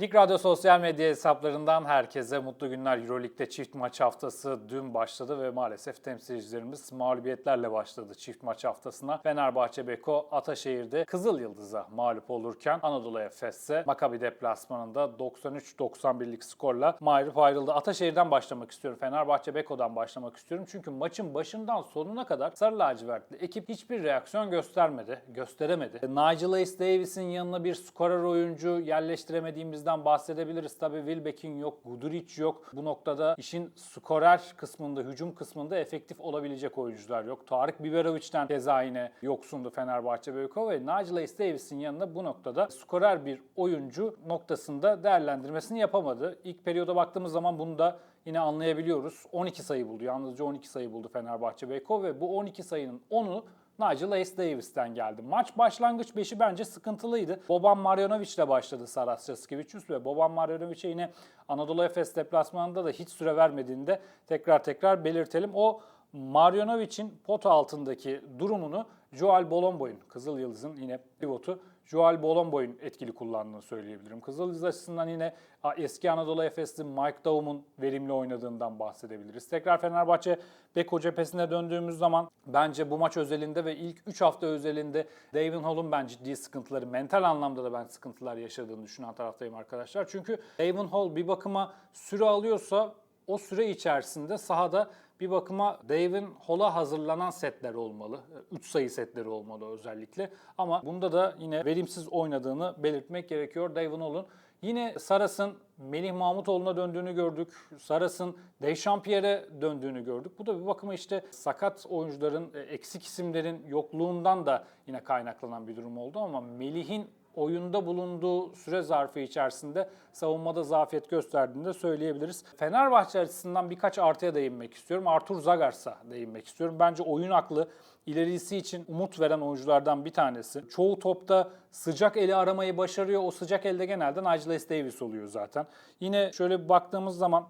Lig Radyo sosyal medya hesaplarından herkese mutlu günler. Euroleague'de çift maç haftası dün başladı ve maalesef temsilcilerimiz mağlubiyetlerle başladı çift maç haftasına. Fenerbahçe Beko Ataşehir'de Kızıl Yıldız'a mağlup olurken Anadolu Efes'e Maccabi deplasmanında 93-91'lik skorla mağlup ayrıldı. Ataşehir'den başlamak istiyorum. Fenerbahçe Beko'dan başlamak istiyorum. Çünkü maçın başından sonuna kadar Sarı lacivertli ekip hiçbir reaksiyon göstermedi, gösteremedi. Nigel Ace Davis'in yanına bir skorer oyuncu yerleştiremediğimizden bahsedebiliriz. Tabii Wilbeck'in yok, Guduric yok. Bu noktada işin skorer kısmında, hücum kısmında efektif olabilecek oyuncular yok. Tarık Biberovic'den keza yine yoksundu Fenerbahçe Beko ve Nigel Ace Davis'in yanında bu noktada skorer bir oyuncu noktasında değerlendirmesini yapamadı. İlk periyoda baktığımız zaman bunu da yine anlayabiliyoruz. 12 sayı buldu. Yalnızca 12 sayı buldu Fenerbahçe Beko ve bu 12 sayının 10'u Nigel Ace Davis'ten geldi. Maç başlangıç beşi bence sıkıntılıydı. Boban Marjanovic ile başladı Saras Jaskevicius ve Boban Marjanovic'e yine Anadolu Efes deplasmanında da hiç süre vermediğini de tekrar tekrar belirtelim. O Marjanovic'in pot altındaki durumunu Joel Bolomboy'un, Kızıl Yıldız'ın yine pivotu Joel Bolomboy'un etkili kullandığını söyleyebilirim. Kızıl Yıldız açısından yine eski Anadolu Efes'li Mike Daum'un verimli oynadığından bahsedebiliriz. Tekrar Fenerbahçe Beko cephesine döndüğümüz zaman bence bu maç özelinde ve ilk 3 hafta özelinde Davin Hall'un ben ciddi sıkıntıları, mental anlamda da ben sıkıntılar yaşadığını düşünen taraftayım arkadaşlar. Çünkü Davin Hall bir bakıma süre alıyorsa o süre içerisinde sahada bir bakıma Dave'in Hall'a hazırlanan setler olmalı. 3 sayı setleri olmalı özellikle. Ama bunda da yine verimsiz oynadığını belirtmek gerekiyor Dave'in Hall'un. Yine Saras'ın Melih Mahmutoğlu'na döndüğünü gördük. Saras'ın Dechampierre'e döndüğünü gördük. Bu da bir bakıma işte sakat oyuncuların, eksik isimlerin yokluğundan da yine kaynaklanan bir durum oldu ama Melih'in oyunda bulunduğu süre zarfı içerisinde savunmada zafiyet gösterdiğini de söyleyebiliriz. Fenerbahçe açısından birkaç artıya değinmek istiyorum. Artur Zagars'a değinmek istiyorum. Bence oyun aklı ilerisi için umut veren oyunculardan bir tanesi. Çoğu topta sıcak eli aramayı başarıyor. O sıcak elde genelde Nigel. Davis oluyor zaten. Yine şöyle bir baktığımız zaman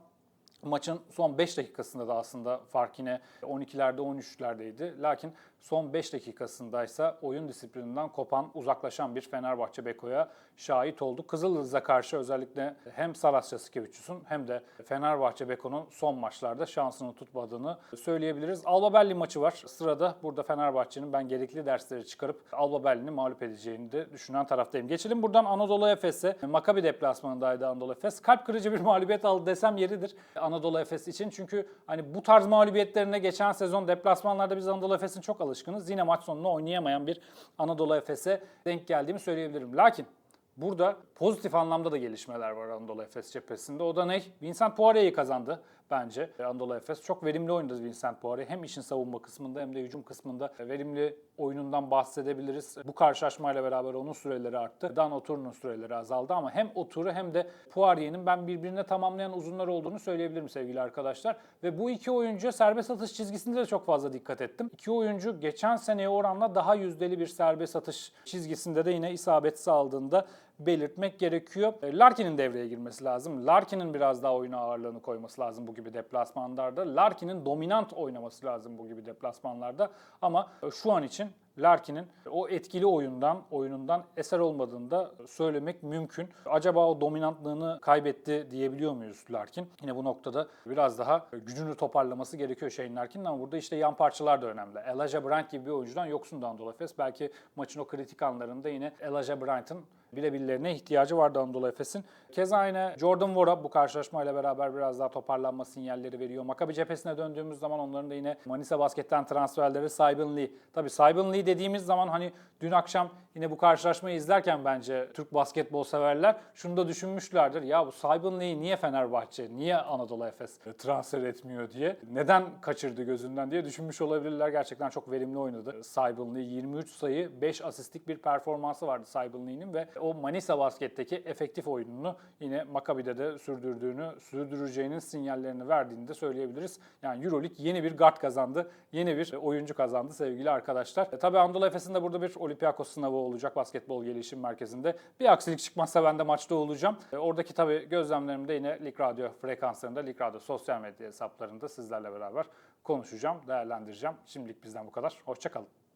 Maçın son 5 dakikasında da aslında fark yine 12'lerde 13'lerdeydi. Lakin son 5 dakikasındaysa oyun disiplininden kopan, uzaklaşan bir Fenerbahçe Beko'ya şahit olduk. Kızıldız'a karşı özellikle hem Saras Jaskevicius'un hem de Fenerbahçe Beko'nun son maçlarda şansını tutmadığını söyleyebiliriz. Alba Berlin maçı var. Sırada burada Fenerbahçe'nin ben gerekli dersleri çıkarıp Alba Berlin'i mağlup edeceğini de düşünen taraftayım. Geçelim buradan Anadolu Efes'e. Maccabi deplasmanındaydı Anadolu Efes. Kalp kırıcı bir mağlubiyet aldı desem yeridir. Anadolu Efes için. Çünkü hani bu tarz mağlubiyetlerine geçen sezon deplasmanlarda biz Anadolu Efes'in çok alışkınız. Yine maç sonunda oynayamayan bir Anadolu Efes'e denk geldiğimi söyleyebilirim. Lakin burada pozitif anlamda da gelişmeler var Anadolu Efes cephesinde. O da ne? Vincent Poirier'i kazandı bence. Anadolu Efes çok verimli oynadı Vincent Poirier. Hem işin savunma kısmında hem de hücum kısmında verimli oyunundan bahsedebiliriz. Bu karşılaşmayla beraber onun süreleri arttı. Dan Otur'un süreleri azaldı ama hem Otur'u hem de Poirier'in ben birbirine tamamlayan uzunlar olduğunu söyleyebilirim sevgili arkadaşlar. Ve bu iki oyuncu serbest atış çizgisinde de çok fazla dikkat ettim. İki oyuncu geçen seneye oranla daha yüzdeli bir serbest atış çizgisinde de yine isabet sağladığında belirtmek gerekiyor. Larkin'in devreye girmesi lazım. Larkin'in biraz daha oyuna ağırlığını koyması lazım bu gibi deplasmanlarda. Larkin'in dominant oynaması lazım bu gibi deplasmanlarda. Ama şu an için Larkin'in o etkili oyundan, oyunundan eser olmadığını da söylemek mümkün. Acaba o dominantlığını kaybetti diyebiliyor muyuz Larkin? Yine bu noktada biraz daha gücünü toparlaması gerekiyor Shane Larkin'in ama burada işte yan parçalar da önemli. Elijah Bryant gibi bir oyuncudan yoksun Anadolu Efes. Belki maçın o kritik anlarında yine Elijah Bryant'ın birebirlerine ihtiyacı vardı Anadolu Efes'in. Keza yine Jordan Vora bu karşılaşmayla beraber biraz daha toparlanma sinyalleri veriyor. Makabi cephesine döndüğümüz zaman onların da yine Manisa Basket'ten transferleri Saibin Lee. Tabii Saibin Lee dediğimiz zaman hani dün akşam yine bu karşılaşmayı izlerken bence Türk basketbol severler şunu da düşünmüşlerdir. Ya bu Saibin Lee'yi niye Fenerbahçe, niye Anadolu Efes transfer etmiyor diye. Neden kaçırdı gözünden diye düşünmüş olabilirler. Gerçekten çok verimli oynadı. Saibin Lee 23 sayı, 5 asistlik bir performansı vardı Saibin Lee'nin ve o Manisa Basket'teki efektif oyununu yine Maccabi'de de sürdürdüğünü, sürdüreceğinin sinyallerini verdiğini de söyleyebiliriz. Yani Euroleague yeni bir guard kazandı, yeni bir oyuncu kazandı sevgili arkadaşlar. E, tabii Anadolu Efes'in de burada bir Olympiakos sınavı olacak basketbol gelişim merkezinde. Bir aksilik çıkmazsa ben de maçta olacağım. E, oradaki tabii gözlemlerimi de yine Lig Radyo frekanslarında, Lig Radyo sosyal medya hesaplarında sizlerle beraber konuşacağım, değerlendireceğim. Şimdilik bizden bu kadar. Hoşçakalın.